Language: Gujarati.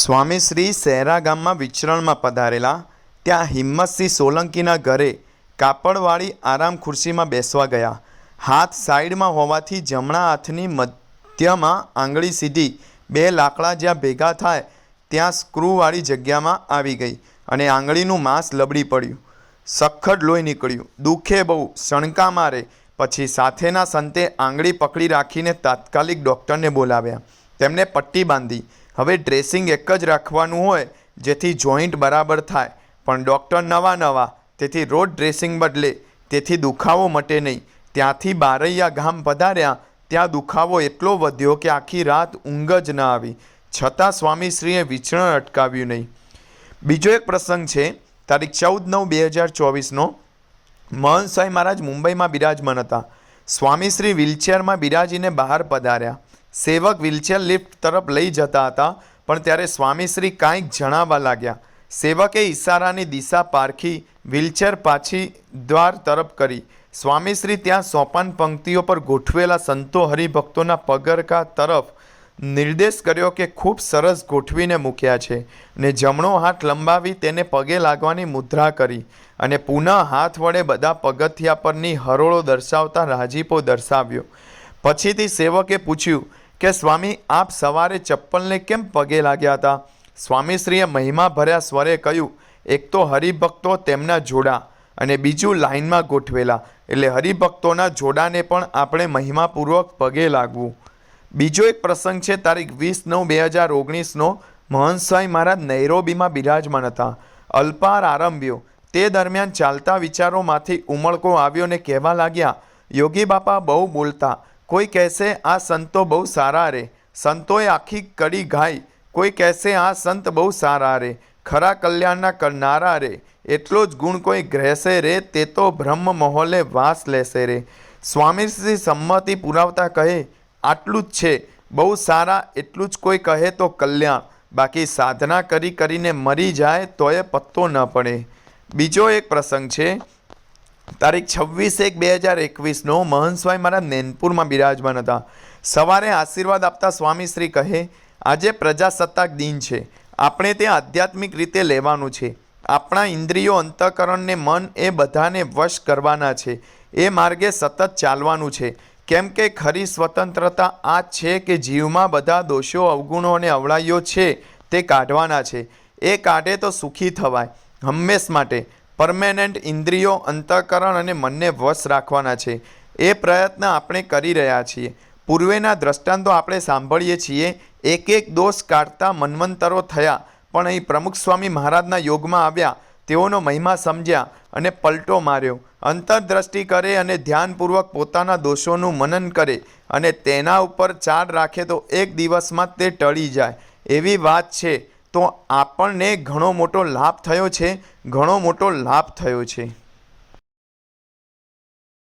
સ્વામી શ્રી સહેરા ગામમાં વિચરણમાં પધારેલા, ત્યાં હિંમતસિંહ સોલંકીના ઘરે કાપડવાળી આરામ ખુરશીમાં બેસવા ગયા. હાથ સાઈડમાં હોવાથી જમણા હાથની મધ્યમાં આંગળી સીધી બે લાકડા જ્યાં ભેગા થાય ત્યાં સ્ક્રૂવાળી જગ્યામાં આવી ગઈ અને આંગળીનું માંસ લબડી પડ્યું. સખડ લોહી નીકળ્યું. દુઃખે બહુ સણકા મારે. પછી સાથેના સંતે આંગળી પકડી રાખીને તાત્કાલિક ડૉક્ટરને બોલાવ્યા. તેમને પટ્ટી બાંધી. હવે ડ્રેસિંગ એક જ રાખવાનું હોય, જેથી જોઈન્ટ બરાબર થાય. પણ ડૉક્ટર નવા નવા, તેથી રોજ ડ્રેસિંગ બદલે, તેથી દુખાવો મટે નહીં. ત્યાંથી બારૈયા ગામ પધાર્યા, ત્યાં દુખાવો એટલો વધ્યો કે આખી રાત ઊંઘ જ ન આવી. છતાં સ્વામીશ્રીએ વિચરણ અટકાવ્યું નહીં. બીજો એક પ્રસંગ છે, તારીખ ચૌદ નવ બે હજાર ચોવીસનો. મહંત સાંઈ મહારાજ મુંબઈમાં બિરાજમાન હતા. સ્વામીશ્રી વ્હીલચેરમાં બિરાજીને બહાર પધાર્યા. સેવક વ્હીલચેર લિફ્ટ તરફ લઈ જતા હતા, પણ ત્યારે સ્વામીશ્રી કાંઈક જણાવવા લાગ્યા. સેવકે ઈશારાની દિશા પારખી વ્હીલચેર પાછી દ્વાર તરફ કરી. સ્વામીશ્રી ત્યાં સોપાન પંક્તિઓ પર ગોઠવેલા સંતો હરિભક્તોના પગરખા તરફ નિર્દેશ કર્યો કે ખૂબ સરસ ગોઠવીને મૂક્યા છે ને જમણો હાથ લંબાવી તેને પગે લાગવાની મુદ્રા કરી અને પુનઃ હાથ વડે બધા પગથિયા પરની હરોળો દર્શાવતા રાજીપો દર્શાવ્યો. પછીથી સેવકે પૂછ્યું કે સ્વામી, આપ સવારે ચપ્પલને કેમ પગે લાગ્યા હતા? સ્વામીશ્રીએ મહિમા ભર્યા સ્વરે કહ્યું, એક તો હરિભક્તો તેમના જોડા અને બીજું લાઇનમાં ગોઠવેલા. એટલે હરિભક્તોના જોડાને પણ આપણે મહિમાપૂર્વક પગે લાગવું. બીજો એક પ્રસંગ છે, તારીખ વીસ નવ બે હજાર ઓગણીસનો. મહંત સ્વામી મહારાજ નૈરોબીમાં બિરાજમાન હતા. અલ્પાર આરંભ્યો. તે દરમિયાન ચાલતા વિચારોમાંથી ઉમળકો આવ્યો ને કહેવા લાગ્યા, યોગી બાપા, બહુ બોલતા. કોઈ કહેશે, આ સંતો બહુ સારા રે. સંતોએ આખી કડી ગાઈ કોઈ કહેશે, આ સંત બહુ સારા રે. ખરા કલ્યાણના કરનારા રે. એટલો જ ગુણ કોઈ ગ્રહેશે રે, તે તો બ્રહ્મ મહોલે વાસ લેશે રે. સ્વામીશ્રી સંમતિ પુરાવતા કહે, આટલું જ છે. બહુ સારા, એટલું જ કોઈ કહે તો કલ્યાણ. બાકી સાધના કરી કરીને મરી જાય, તોય પત્તો ન પડે. બીજો એક પ્રસંગ છે. તારીખ છવ્વીસ એક બે હજાર એકવીસનો મહંત સ્વામી મારા નેનપુરમાં બિરાજમાન હતા. સવારે આશીર્વાદ આપતા સ્વામીશ્રી કહે, આજે પ્રજાસત્તાક દિન છે. આપણે તે આધ્યાત્મિક રીતે લેવાનું છે. આપણા ઇન્દ્રિયો અંતઃકરણને મન એ બધાને વશ કરવાના છે. એ માર્ગે સતત ચાલવાનું છે. કેમ કે ખરી સ્વતંત્રતા આ છે કે જીવમાં બધા દોષો, અવગુણો અને અવળાઈઓ છે તે કાઢવાના છે. એ કાઢે તો સુખી થવાય. હંમેશ માટે પરમેનન્ટ ઇન્દ્રિયો, અંતઃકરણ અને મનને વશ રાખવાના છે. એ પ્રયત્ન આપણે કરી રહ્યા છીએ. પૂર્વેના દ્રષ્ટાંતો આપણે સાંભળીએ છીએ. એક એક દોષ કાઢતા મનવંતરો થયા, પણ અહીં પ્રમુખ સ્વામી મહારાજના યોગમાં આવ્યા. તેઓનો મહિમા સમજ્યા અને પલટો માર્યો. અંતરદ્રષ્ટિ કરે અને ધ્યાનપૂર્વક પોતાના દોષોનું મનન કરે અને તેના ઉપર ચાર રાખે તો એક દિવસમાં તે ટળી જાય. એવી વાત છે. તો આપણને ઘણો મોટો લાભ થયો છે ઘણો મોટો લાભ થયો છે.